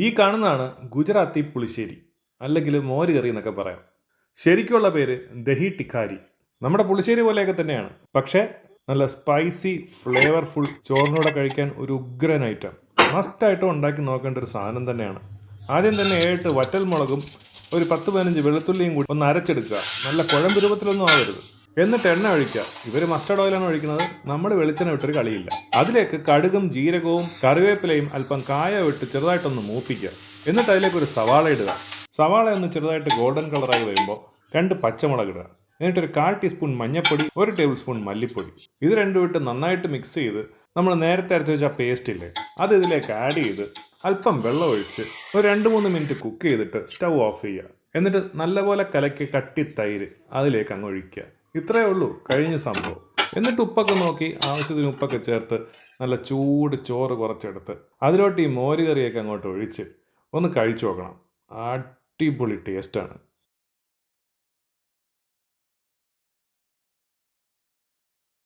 ഈ കാണുന്നതാണ് ഗുജറാത്തി പുളിശ്ശേരി അല്ലെങ്കിൽ മോര് കറി എന്നൊക്കെ പറയാം. ശരിക്കുള്ള പേര് ദഹി ടിക്കാരി. നമ്മുടെ പുളിശ്ശേരി പോലെയൊക്കെ തന്നെയാണ്. പക്ഷേ നല്ല സ്പൈസി ഫ്ലേവർഫുൾ ചോറിനൂടെ കഴിക്കാൻ ഒരു ഉഗ്രൻ ഐറ്റം മസ്റ്റായിട്ടും ഉണ്ടാക്കി നോക്കേണ്ട ഒരു സാധനം തന്നെയാണ്. ആദ്യം തന്നെ ഏട്ട് വറ്റൽ മുളകും ഒരു പത്ത് പതിനഞ്ച് വെളുത്തുള്ളിയും കൂടി ഒന്ന് അരച്ചെടുക്കുക. നല്ല കുഴമ്പ് രൂപത്തിലൊന്നും ആവരുത്. എന്നിട്ട് എണ്ണ ഒഴിക്കുക. ഇവർ മസ്റ്റർഡ് ഓയിലാണ് ഒഴിക്കുന്നത്. നമ്മൾ വെളിച്ചെണ്ണ വിട്ടൊരു കളിയില്ല. അതിലേക്ക് കടുകും ജീരകവും കറിവേപ്പിലയും അല്പം കായ വിട്ട് ചെറുതായിട്ടൊന്ന് മൂപ്പിക്കുക. എന്നിട്ട് അതിലേക്ക് ഒരു സവാള ഇടുക. സവാള ഒന്ന് ചെറുതായിട്ട് ഗോൾഡൻ കളറായി വരുമ്പോൾ രണ്ട് പച്ചമുളക് ഇടുക. എന്നിട്ട് ഒരു കാൽ ടീസ്പൂൺ മഞ്ഞൾപ്പൊടി ഒരു ടേബിൾ സ്പൂൺ മല്ലിപ്പൊടി. ഇത് രണ്ടും ഇട്ട് നന്നായിട്ട് മിക്സ് ചെയ്ത് നമ്മൾ നേരത്തെ അരച്ച് വെച്ച പേസ്റ്റ് ഇല്ലേ അത് ഇതിലേക്ക് ആഡ് ചെയ്ത് അല്പം വെള്ളം ഒഴിച്ച് ഒരു രണ്ട് മൂന്ന് മിനിറ്റ് കുക്ക് ചെയ്തിട്ട് സ്റ്റൗ ഓഫ് ചെയ്യുക. എന്നിട്ട് നല്ലപോലെ കലക്കി കട്ടി തൈര് അതിലേക്ക് അങ്ങ് ഒഴിക്കുക. ഇത്രയേ ഉള്ളൂ കഴിഞ്ഞ സംഭവം. എന്നിട്ട് ഉപ്പൊക്കെ നോക്കി ആവശ്യത്തിന് ഉപ്പൊക്കെ ചേർത്ത് നല്ല ചൂട് ചോറ് കുറച്ചെടുത്ത് അതിലോട്ട് ഈ മോര് കറിയൊക്കെ അങ്ങോട്ട് ഒഴിച്ച് ഒന്ന് കഴിച്ചു നോക്കണം. അടിപൊളി ടേസ്റ്റാണ്